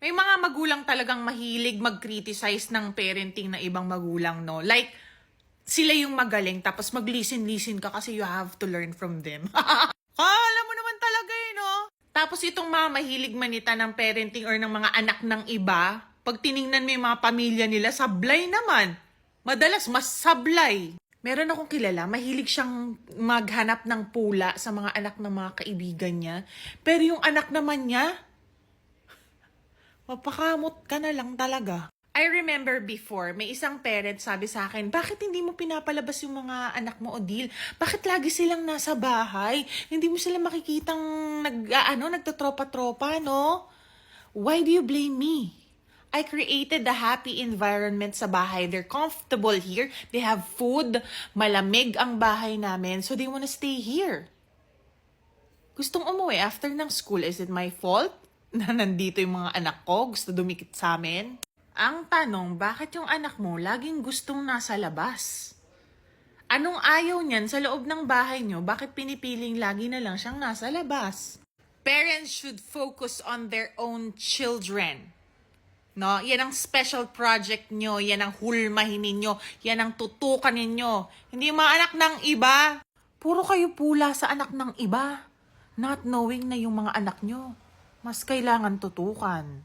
May mga magulang talagang mahilig mag-criticize ng parenting na ibang magulang, no? Like, sila yung magaling, tapos mag-listen-listen ka kasi you have to learn from them. Kala mo naman talaga eh, no? Tapos itong mga mahilig manita ng parenting or ng mga anak ng iba, pag tiningnan mo yung mga pamilya nila, sablay naman. Madalas, mas sablay. Meron akong kilala, mahilig siyang maghanap ng pula sa mga anak ng mga kaibigan niya. Pero yung anak naman niya, mapakamot ka na lang talaga. I remember before, may isang parent sabi sa akin, bakit hindi mo pinapalabas yung mga anak mo, Odil? Bakit lagi silang nasa bahay? Hindi mo sila makikitang nag, ano, nagtotropa-tropa, no? Why do you blame me? I created a happy environment sa bahay. They're comfortable here. They have food. Malamig ang bahay namin. So they wanna stay here. Gustong umuwi after ng school. Is it my fault na nandito yung mga anak ko? Gusto dumikit sa amin? Ang tanong, bakit yung anak mo laging gustong nasa labas? Anong ayaw niyan sa loob ng bahay nyo? Bakit pinipiling lagi na lang siyang nasa labas? Parents should focus on their own children. No? Yan ang special project nyo. Yan ang hulmahin ninyo. Yan ang tutukan ninyo. Hindi mga anak ng iba. Puro kayo pula sa anak ng iba. Not knowing na yung mga anak nyo. Mas kailangan tutukan.